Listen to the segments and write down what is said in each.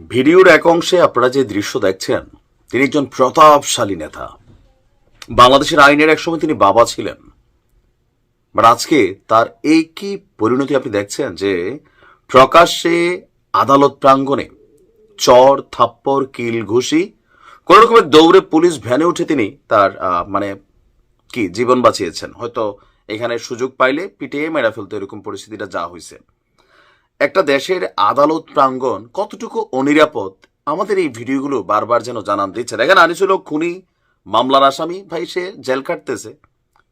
ভিডিওর এক অংশে আপনারা যে দৃশ্য দেখছেন, তিনি একজন প্রতাপশালী নেতা। বাংলাদেশের আইনের একসময় তিনি বাবা ছিলেন। বাট আজকে তার এই কি পরিণতি আপনি দেখছেন যে, প্রকাশ্যে আদালত প্রাঙ্গণে চর, থাপ্পড়, কিল, ঘুষি, কোন রকমের দৌড়ে পুলিশ ভ্যানে উঠে তিনি তার মানে কি, জীবন বাঁচিয়েছেন। হয়তো এখানে সুযোগ পাইলে পিটিয়ে মেরা ফেলতো এরকম পরিস্থিতিটা যা হয়েছে একটা দেশের আদালত প্রাঙ্গণ কতটুকু অনিরাপদ? আমাদের এই ভিডিওগুলো বারবার যেন জানান দিচ্ছে। দেখেন, আনিসুল খুনি, মামলার আসামি, ভাই, সে জেল কাটতেছে।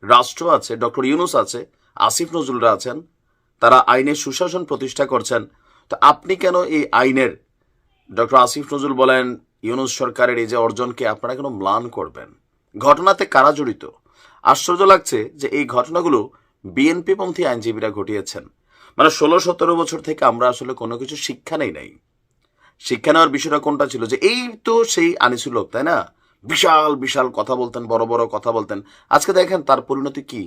রাষ্ট্র আছে, ডক্টর ইউনুস আছে, আসিফ নজরুলরা আছেন। তারা আইনের সুশাসন প্রতিষ্ঠা করছেন। তো আপনি কেন এই আইনের, ডক্টর আসিফ নজরুল বলেন, ইউনুস সরকারের এই যে অর্জনকে আপনারা কেন ম্লান করবেন? ঘটনাতে কারা জড়িত? আশ্চর্য লাগছে যে এই ঘটনাগুলো বিএনপিপন্থী আইনজীবীরা ঘটিয়েছেন। মানে ষোলো, সতেরো বছর থেকে আমরা আসলে কোনো কিছু শিক্ষা নেই নাই। শিক্ষা নেওয়ার বিষয়টা কোনটা ছিল? যে এই তো সেই আনিসুল তাই না? বিশাল বিশাল কথা বলতেন, বড় বড় কথা বলতেন। আজকে দেখেন তার পরিণতি কি?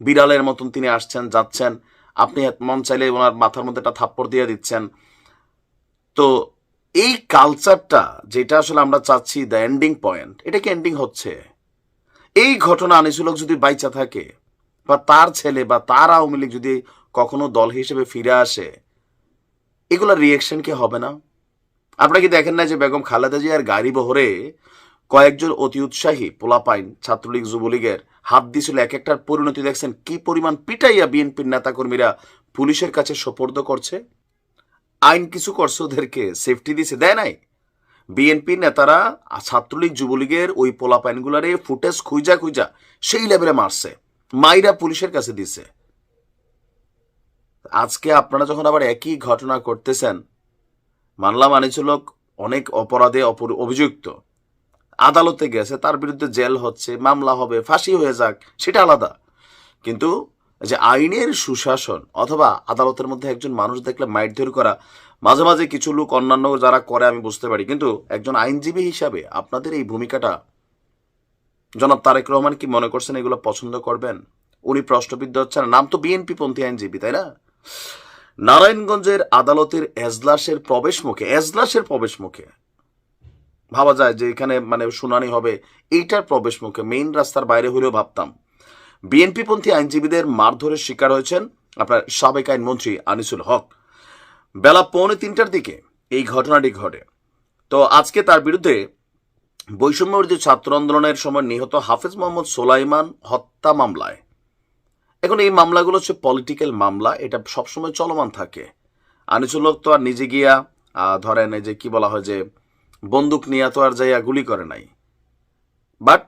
বিড়ালের মতন তিনি আসছেন, যাচ্ছেন। আপনি মন চাইলে ওনার মাথার মধ্যে একটা থাপ্পড় দিয়ে দিচ্ছেন। তো এই কালচারটা যেটা আসলে আমরা চাচ্ছি দ্য এন্ডিং পয়েন্ট এটা কি এন্ডিং হচ্ছে? এই ঘটনা আনিসুল হক যদি বাইচা থাকে, বা তার ছেলে বা তার আওয়ামী লীগ যদি কখনো দল হিসেবে ফিরে আসে, এগুলোর রিয়েকশন কি হবে না? আপনারা কি দেখেন না যে বেগম খালেদা জিয়ার গাড়ি বহরে কয়েকজন অতি উৎসাহী পোলাপাইন ছাত্রলীগ, যুবলীগের হাত দিছিল এক একটার পরিণতি দেখছেন কি পরিমাণ পিটাইয়া বিএনপির নেতাকর্মীরা পুলিশের কাছে সোপর্দ করছে? আইন কিছু করছে ওদেরকে সেফটি দিছে, দেয় নাই? বিএনপির নেতারা ছাত্রলীগ, যুবলীগের ওই পোলাপাইনগুলারে ফুটেজ খুঁজা খুঁজা সেই লেভেলে মারছে, মাইরা পুলিশের কাছে দিছে। আজকে আপনারা যখন আবার একই ঘটনা করতেছেন, মানলাম আনিচুলক অনেক অপরাধে অপর- অভিযুক্ত। আদালতে গেছে, তার বিরুদ্ধে জেল হচ্ছে, মামলা হবে, ফাঁসি হয়ে যাক, সেটা আলাদা। কিন্তু যে আইনের সুশাসন অথবা আদালতের মধ্যে একজন মানুষ দেখলে মাইর করা, মাঝে মাঝে কিছু লোক অন্যান্য যারা করে আমি বুঝতে পারি, কিন্তু একজন আইনজীবী হিসাবে আপনাদের এই ভূমিকাটা, জনাব তারেক রহমান কি মনে করছেন এগুলো পছন্দ করবেন? উনি প্রশ্নবিদ্ধ হচ্ছেন, নাম তো বিএনপি পন্থী আইনজীবী, তাই না? নারায়ণগঞ্জের আদালতের এজলাসের প্রবেশ মুখে এজলাসের প্রবেশ মুখে ভাবা যায় যে এখানে মানে শুনানি হবে, এইটার প্রবেশ মুখে মেইন রাস্তার বাইরে হলেও ভাবতাম। বিএনপি পন্থী আইনজীবীদের মারধরের শিকার হয়েছেন আপনার সাবেক আইনমন্ত্রী আনিসুল হক। বেলা পৌনে তিনটার দিকে এই ঘটনাটি ঘটে। তো আজকে তার বিরুদ্ধে বৈষম্যবিরোধী ছাত্র আন্দোলনের সময় নিহত হাফেজ মোহাম্মদ সোলাইমান হত্যা মামলায় এখন এই মামলাগুলো হচ্ছে পলিটিক্যাল মামলা, এটা সবসময় চলমান থাকে। আনিসুল হক তো আর নিজে গিয়া ধরেন যে কি বলা হয় যে, বন্দুক নিয়ে তো আর যাইয়া গুলি করে নাই। বাট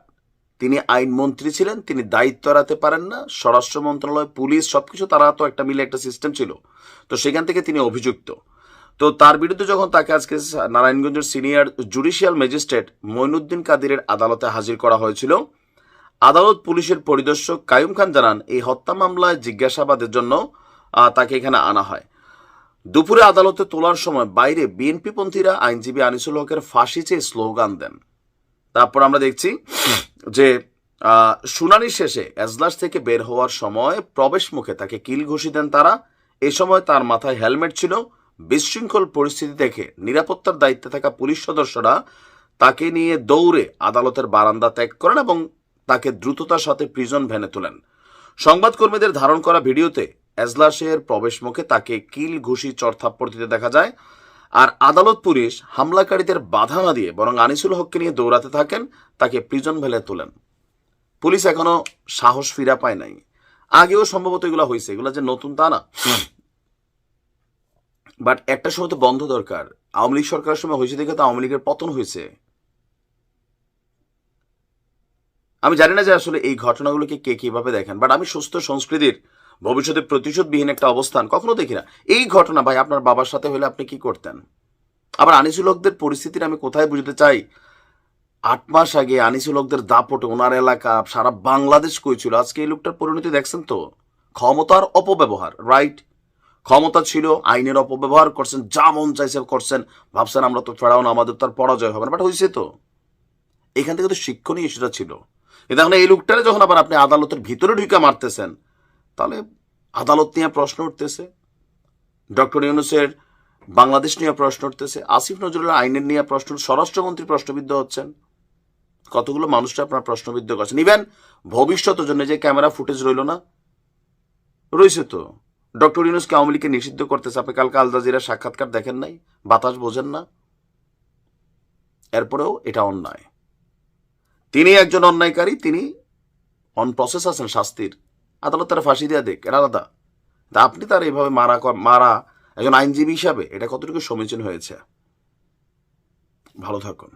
তিনি আইনমন্ত্রী ছিলেন, তিনি দায়িত্ব এড়াতে পারেন না, স্বরাষ্ট্র মন্ত্রণালয়, পুলিশ, সবকিছু তারা তো একটা মিলে একটা সিস্টেম ছিল। তো সেখান থেকে তিনি অভিযুক্ত। তো তার বিরুদ্ধে যখন তাকে আজকে নারায়ণগঞ্জের সিনিয়র জুডিশিয়াল ম্যাজিস্ট্রেট মইনুদ্দিন কাদিরের আদালতে হাজির করা হয়েছিল আদালত পুলিশের পরিদর্শক কায়ুম খান জানান, এই হত্যা মামলায় জিজ্ঞাসাবাদের জন্য তাকে এখানে আনা হয়। দুপুরে আদালতে তোলার সময় বাইরে বিএনপি পন্থীরা আইনজীবী আনিসুল হকের ফাঁসি চেয়ে স্লোগান দেন। তারপর আমরা দেখছি যে শুনানি শেষে এজলাস থেকে বের হওয়ার সময় প্রবেশ মুখে তাকে কিল ঘুষি দেন তারা। এ সময় তার মাথায় হেলমেট ছিল। বিশৃঙ্খল পরিস্থিতি দেখে নিরাপত্তার দায়িত্বে থাকা পুলিশ সদস্যরা তাকে নিয়ে দৌড়ে আদালতের বারান্দা ত্যাগ করেন এবং তাকে দ্রুততার সাথে প্রিজন ভ্যানে তোলেন। সংবাদকর্মীদের ধারণ করা ভিডিওতে এজলাসের প্রবেশ মুখে তাকে কিল, ঘুষি, চরথাপ্পড় দিতে দেখা যায়। আর আদালত পুলিশ হামলাকারীদের বাধা না দিয়ে বরং আনিসুল হককে নিয়ে দৌড়াতে থাকেন, তাকে প্রিজন ভ্যালে তোলেন। পুলিশ এখনও সাহস ফিরা পায় নাই। আগেও সম্ভবত এগুলো হয়েছে এগুলো যে নতুন তা না। বাট একটা সময় তো বন্ধ দরকার। আওয়ামী লীগ সরকারের সময় হয়েছে দেখে তো আওয়ামী লীগের পতন হয়েছে। আমি জানি না যে আসলে এই ঘটনাগুলোকে কে কীভাবে দেখেন বাট আমি সুস্থ সংস্কৃতির ভবিষ্যতে প্রতিশোধবিহীন একটা অবস্থান কখনো দেখি না। এই ঘটনা, ভাই, আপনার বাবার সাথে হলে আপনি কি করতেন? আবার আনিসুল হকদের পরিস্থিতির আমি কোথায় বুঝতে চাই? আট মাস আগে আনিসুল হকদের দাপটে ওনার এলাকা, সারা বাংলাদেশ কইছিল, আজকে এই লোকটার পরিণতি দেখছেন তো? ক্ষমতার অপব্যবহার রাইট ক্ষমতা ছিল, আইনের অপব্যবহার করছেন, যা মন চাইছে করছেন। ভাবছেন আমরা তো ফেরাও না আমাদের তো আর পরাজয় হবে না বাট হয়েছে তো। এখান থেকে তো শিক্ষণীয় ইস্যুটা ছিল। এখন এই লোকটারে যখন আবার আপনি আদালতের ভিতরে ঢুকে মারতেছেন, তাহলে আদালত নিয়ে প্রশ্ন উঠতেছে, ডক্টর ইউনুসের বাংলাদেশ নিয়ে প্রশ্ন উঠতেছে, আসিফ নজরুলের আইনের নিয়ে প্রশ্ন স্বরাষ্ট্রমন্ত্রী প্রশ্নবিদ্ধ হচ্ছেন। কতগুলো মানুষটা আপনার প্রশ্নবিদ্ধ করছেন? ইভেন ভবিষ্যতের জন্য যে ক্যামেরা ফুটেজ রইল না, রয়েছে তো। ডক্টর ইউনুসকে আওয়ামী লীগকে নিষিদ্ধ করতেছে? আপনি কালকে আল জাজিরা সাক্ষাৎকার দেখেন নাই? বাতাস বোঝেন না? এরপরেও এটা অন্যায়। তিনি একজন অন্যায়কারী, তিনি অন প্রসেস আছেন শাস্তির। আদালত তারা ফাঁসি দেওয়া দেখ, এর আলাদা। তা আপনি তার এইভাবে মারা মারা একজন আইনজীবী হিসাবে এটা কতটুকু সমীচীন হয়েছে? ভালো থাকুন।